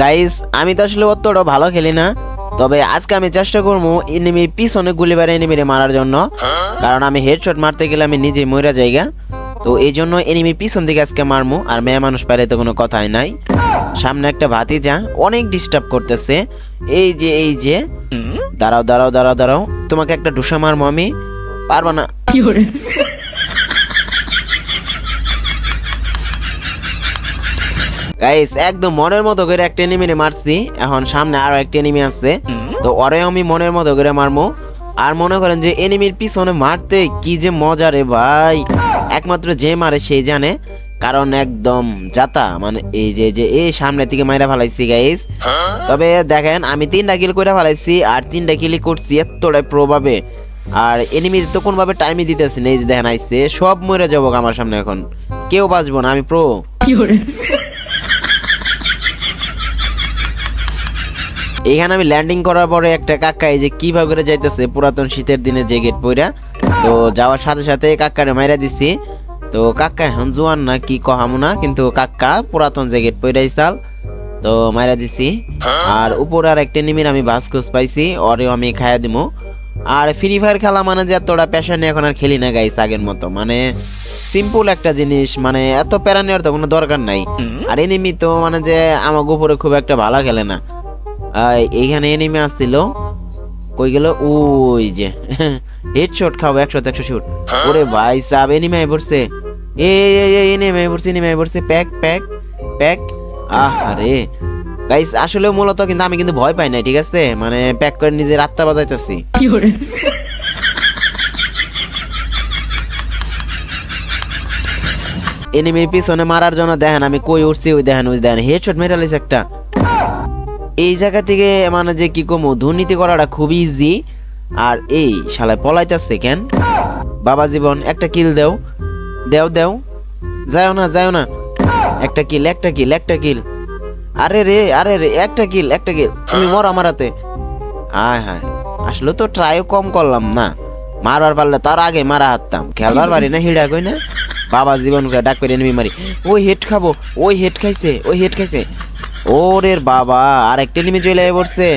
Guys আমি তো আসলে অতটা ভালো খেলি না। তবে আজকে আমি চেষ্টা করব এনিমির পিছনে গুলি বেড়ে এনিমিরে মারার জন্য। কারণ আমি হেডশট মারতে গেলে আমি নিজে মরা জায়গা তো এই জন্য এনিমির পিছন দিকে আজকে মারমু আর মেয়ে মানুষ পারে তো কোনো কথাই নাই। সামনে একটা ভাতিজা অনেক ডিস্টার্ব করতেছে। এই যে এই যে। দাঁড়াও দাঁড়াও দাঁড়াও দাঁড়াও। তোমাকে একটা ঢুসা মারমো আমি। পারব না। গাইস একদম মনের মতো করে একটা এনিমিনে মারছি। এখন সামনে আরও একটা এনিমি আছে। তো ওরে আমি মনের মতো করে মারমু। আর মনে করেন যে এনিমির পিছনে মারতে কি যে মজা রে ভাই। একমাত্র যে মারে সেই জানে। কারণ একদম জাতা মানে এই যে যে এই সামনে থেকে মাইরা ফেলাইছি গাইস তবে দেখেন আমি তিনটা কিল করে ফেলাইছি আর তিনটা কিলি করছি এতটাই প্রভাবে। আর এনিমির তো কোনোভাবে টাইমই দিতেছি না। এই যে দেখেন আইছে। সব মরে যাব আমার সামনে এখন। কেউ বাঁচবো না আমি প্রো এখানে আমি ল্যান্ডিং করার পরে একটা কাকা এই যে কীভাবে করে যাইতেছে পুরাতন শীতের দিনে যে গেট পইরা। তো যাওয়ার সাথে সাথে কাকারে মাইরা দিছি। তো কাকা এখন জোয়ান না কি কহামু না কিন্তু কাকা পুরাতন যে গেট পইরাই চাল তো মাইরা দিছি। আর উপরে আর একটা নিমির আমি ভাস্কুস পাইছি ওরেও আমি খাইয়া দিমু। আর ফ্রি ফায়ার খেলা মানে যে এতটা প্যাশন এখন আর খেলি না গাইস আগের মতো। মানে সিম্পল একটা জিনিস মানে এত প্যারা নেওয়ার তো কোনো দরকার নাই। আর এনিমি তো মানে যে আমার উপরে খুব একটা ভালো খেলে না। এইখানে এনিমি আসছিল। কই গেল? ওই যে হেডশট খাব একশো একশো শুট ওরে ভাই সাব এনিমি আই পড়ছে। এ এনিমি আই পড়ছে এনিমি আই পড়ছে। প্যাক প্যাক প্যাক। আরে গাইস আসলে মূলত কিন্তু আমি কিন্তু ভয় পাই না ঠিক আছে? মানে প্যাক করে নিজের আত্মা বাজাইতেছি। এনিমির পিছনে মারার জন্য দেখেন আমি কই উঠছি ওই দেখেন ওই দেখেন হেডশট মেরে লাইছে একটা। এই জায়গা থেকে মানে যে কি কমু, দুর্নীতি করাটা খুব ইজি আর এই শালায় পলাইতেছে কেন? বাবা জীবন, একটা কিল দেও। দেও দেও। যাও না যাও না। একটা কিল একটা কিল একটা কিল আরে রে আরে রে, একটা কিল একটা কিল তুমি মর আমার হাতে। হায় হায়। আসলে তো ট্রাইও কম করলাম না। মারবার পারলে তার আগে মারা হাততাম খেলবার পারি না, হিড়া কই না। বাবা জীবন ডাক করে এনিমি মারি। ওই হেড খাব, ওই হেড খাইছে, ওই হেড খাইছে। ওরে বাবা আর একটা এনিমি চলে পড়ছে